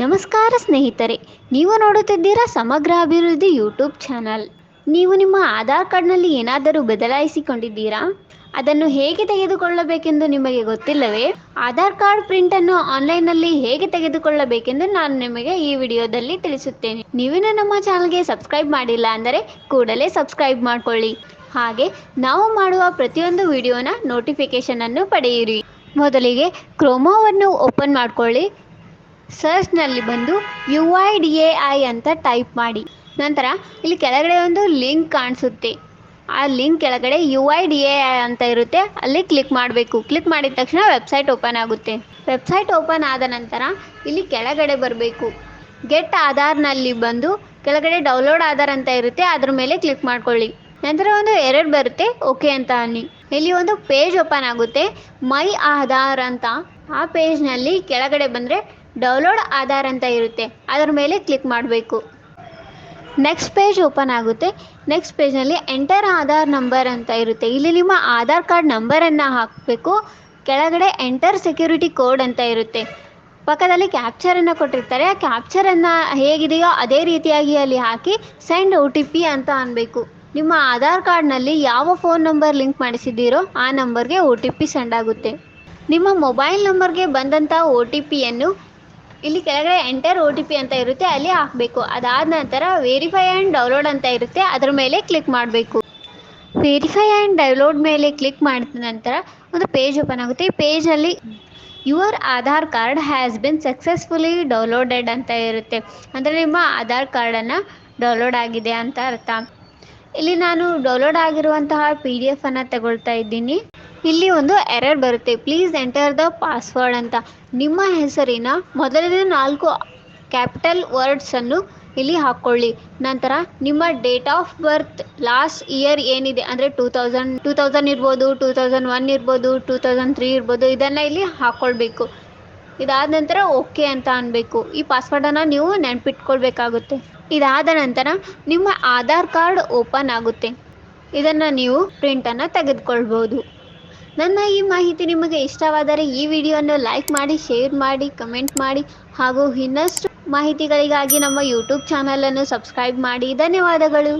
ನಮಸ್ಕಾರ ಸ್ನೇಹಿತರೆ, ನೀವು ನೋಡುತ್ತಿದ್ದೀರಾ ಸಮಗ್ರ ಅಭಿವೃದ್ಧಿ ಯೂಟ್ಯೂಬ್ ಚಾನಲ್. ನೀವು ನಿಮ್ಮ ಆಧಾರ್ ಕಾರ್ಡ್ನಲ್ಲಿ ಏನಾದರೂ ಬದಲಾಯಿಸಿಕೊಂಡಿದ್ದೀರಾ? ಅದನ್ನು ಹೇಗೆ ತೆಗೆದುಕೊಳ್ಳಬೇಕೆಂದು ನಿಮಗೆ ಗೊತ್ತಿಲ್ಲವೇ? ಆಧಾರ್ ಕಾರ್ಡ್ ಪ್ರಿಂಟನ್ನು ಆನ್ಲೈನ್ನಲ್ಲಿ ಹೇಗೆ ತೆಗೆದುಕೊಳ್ಳಬೇಕೆಂದು ನಾನು ನಿಮಗೆ ಈ ವಿಡಿಯೋದಲ್ಲಿ ತಿಳಿಸುತ್ತೇನೆ. ನೀವೇನು ನಮ್ಮ ಚಾನಲ್ಗೆ ಸಬ್ಸ್ಕ್ರೈಬ್ ಮಾಡಿಲ್ಲ ಅಂದರೆ ಕೂಡಲೇ ಸಬ್ಸ್ಕ್ರೈಬ್ ಮಾಡಿಕೊಳ್ಳಿ. ಹಾಗೆ, ನಾವು ಮಾಡುವ ಪ್ರತಿಯೊಂದು ವಿಡಿಯೋನ ನೋಟಿಫಿಕೇಷನನ್ನು ಪಡೆಯಿರಿ. ಮೊದಲಿಗೆ ಕ್ರೋಮೋವನ್ನು ಓಪನ್ ಮಾಡ್ಕೊಳ್ಳಿ. ಸರ್ಚ್ನಲ್ಲಿ ಬಂದು U I D A I ಅಂತ ಟೈಪ್ ಮಾಡಿ. ನಂತರ ಇಲ್ಲಿ ಕೆಳಗಡೆ ಒಂದು ಲಿಂಕ್ ಕಾಣಿಸುತ್ತೆ. ಆ ಲಿಂಕ್ ಕೆಳಗಡೆ U I D A I ಅಂತ ಇರುತ್ತೆ. ಅಲ್ಲಿ ಕ್ಲಿಕ್ ಮಾಡಬೇಕು. ಕ್ಲಿಕ್ ಮಾಡಿದ ತಕ್ಷಣ ವೆಬ್ಸೈಟ್ ಓಪನ್ ಆಗುತ್ತೆ. ವೆಬ್ಸೈಟ್ ಓಪನ್ ಆದ ನಂತರ ಇಲ್ಲಿ ಕೆಳಗಡೆ ಬರಬೇಕು. ಗೆಟ್ ಆಧಾರ್ನಲ್ಲಿ ಬಂದು ಕೆಳಗಡೆ ಡೌನ್ಲೋಡ್ ಆಧಾರ್ ಅಂತ ಇರುತ್ತೆ. ಅದ್ರ ಮೇಲೆ ಕ್ಲಿಕ್ ಮಾಡ್ಕೊಳ್ಳಿ. ನಂತರ ಒಂದು ಎರಡ್ ಬರುತ್ತೆ. ಓಕೆ ಅಂತ ಅನ್ನಿ. ಇಲ್ಲಿ ಒಂದು ಪೇಜ್ ಓಪನ್ ಆಗುತ್ತೆ. ಮೈ ಆಧಾರ್ ಅಂತ. ಆ ಪೇಜ್ನಲ್ಲಿ ಕೆಳಗಡೆ ಬಂದರೆ ಡೌನ್ಲೋಡ್ ಆಧಾರ್ ಅಂತ ಇರುತ್ತೆ. ಅದರ ಮೇಲೆ ಕ್ಲಿಕ್ ಮಾಡಬೇಕು. ನೆಕ್ಸ್ಟ್ ಪೇಜ್ ಓಪನ್ ಆಗುತ್ತೆ. ನೆಕ್ಸ್ಟ್ ಪೇಜ್ನಲ್ಲಿ ಎಂಟರ್ ಆಧಾರ್ ನಂಬರ್ ಅಂತ ಇರುತ್ತೆ. ಇಲ್ಲಿ ನಿಮ್ಮ ಆಧಾರ್ ಕಾರ್ಡ್ ನಂಬರನ್ನು ಹಾಕಬೇಕು. ಕೆಳಗಡೆ ಎಂಟರ್ ಸೆಕ್ಯೂರಿಟಿ ಕೋಡ್ ಅಂತ ಇರುತ್ತೆ. ಪಕ್ಕದಲ್ಲಿ ಕ್ಯಾಪ್ಚರನ್ನು ಕೊಟ್ಟಿರ್ತಾರೆ. ಆ ಕ್ಯಾಪ್ಚರನ್ನು ಹೇಗಿದೆಯೋ ಅದೇ ರೀತಿಯಾಗಿ ಅಲ್ಲಿ ಹಾಕಿ ಸೆಂಡ್ ಓ ಟಿ ಪಿ ಅಂತ ಅನ್ಬೇಕು. ನಿಮ್ಮ ಆಧಾರ್ ಕಾರ್ಡ್ನಲ್ಲಿ ಯಾವ ಫೋನ್ ನಂಬರ್ ಲಿಂಕ್ ಮಾಡಿಸಿದ್ದೀರೋ ಆ ನಂಬರ್ಗೆ ಒ ಟಿ ಪಿ ಸೆಂಡ್ ಆಗುತ್ತೆ. ನಿಮ್ಮ ಮೊಬೈಲ್ ನಂಬರ್ಗೆ ಬಂದಂಥ ಒ ಟಿ ಪಿಯನ್ನು ಇಲ್ಲಿ ಕೆಳಗಡೆ ಎಂಟರ್ ಒ ಟಿ ಪಿ ಅಂತ ಇರುತ್ತೆ, ಅಲ್ಲಿ ಹಾಕಬೇಕು. ಅದಾದ ನಂತರ ವೆರಿಫೈ ಆ್ಯಂಡ್ ಡೌನ್ಲೋಡ್ ಅಂತ ಇರುತ್ತೆ, ಅದರ ಮೇಲೆ ಕ್ಲಿಕ್ ಮಾಡಬೇಕು. ವೆರಿಫೈ ಆ್ಯಂಡ್ ಡೌನ್ಲೋಡ್ ಮೇಲೆ ಕ್ಲಿಕ್ ಮಾಡಿದ ನಂತರ ಒಂದು ಪೇಜ್ ಓಪನ್ ಆಗುತ್ತೆ. ಈ ಪೇಜಲ್ಲಿ your Aadhaar card has been successfully downloaded ಅಂತ ಇರುತ್ತೆ. ಅಂದರೆ ನಿಮ್ಮ ಆಧಾರ್ ಕಾರ್ಡನ್ನು ಡೌನ್ಲೋಡ್ ಆಗಿದೆ ಅಂತ ಅರ್ಥ. ಇಲ್ಲಿ ನಾನು ಡೌನ್ಲೋಡ್ ಆಗಿರುವಂತಹ ಪಿ ಡಿ ಎಫನ್ನು ತಗೊಳ್ತಾ ಇದ್ದೀನಿ. ಇಲ್ಲಿ ಒಂದು ಎರರ್ ಬರುತ್ತೆ. ಪ್ಲೀಸ್ ಎಂಟರ್ ದ ಪಾಸ್ವರ್ಡ್ ಅಂತ. ನಿಮ್ಮ ಹೆಸರಿನ ಮೊದಲನೇ ನಾಲ್ಕು ಕ್ಯಾಪಿಟಲ್ ವರ್ಡ್ಸನ್ನು ಇಲ್ಲಿ ಹಾಕ್ಕೊಳ್ಳಿ ನಂತರ ನಿಮ್ಮ date of birth last year ಏನಿದೆ? ಅಂದರೆ ಟೂ ತೌಸಂಡ್ ಟೂ ತೌಸಂಡ್ ಇರ್ಬೋದು ಟೂ ತೌಸಂಡ್ ಒನ್ ಇರ್ಬೋದು ಟೂ ತೌಸಂಡ್ ತ್ರೀ ಇರ್ಬೋದು, ಇದನ್ನು ಇಲ್ಲಿ ಹಾಕ್ಕೊಳ್ಬೇಕು ಇದಾದ ನಂತರ ಓಕೆ ಅಂತ ಅನ್ಬೇಕು. ಈ ಪಾಸ್ವರ್ಡನ್ನು ನೀವು ನೆನ್ಪಿಟ್ಕೊಳ್ಬೇಕಾಗುತ್ತೆ. ಇದಾದ ನಂತರ ನಿಮ್ಮ ಆಧಾರ್ ಕಾರ್ಡ್ ಓಪನ್ ಆಗುತ್ತೆ. ಇದನ್ನು ನೀವು ಪ್ರಿಂಟನ್ನು ತೆಗೆದುಕೊಳ್ಬೋದು. ನನ್ನ ಈ ಮಾಹಿತಿ ನಿಮಗೆ ಇಷ್ಟವಾದರೆ ಈ ವಿಡಿಯೋವನ್ನು ಲೈಕ್ ಮಾಡಿ, ಶೇರ್ ಮಾಡಿ, ಕಮೆಂಟ್ ಮಾಡಿ ಹಾಗೂ ಇನ್ನಷ್ಟು ಮಾಹಿತಿಗಳಿಗಾಗಿ ನಮ್ಮ ಯೂಟ್ಯೂಬ್ ಚಾನಲನ್ನು ಸಬ್ಸ್ಕ್ರೈಬ್ ಮಾಡಿ. ಧನ್ಯವಾದಗಳು.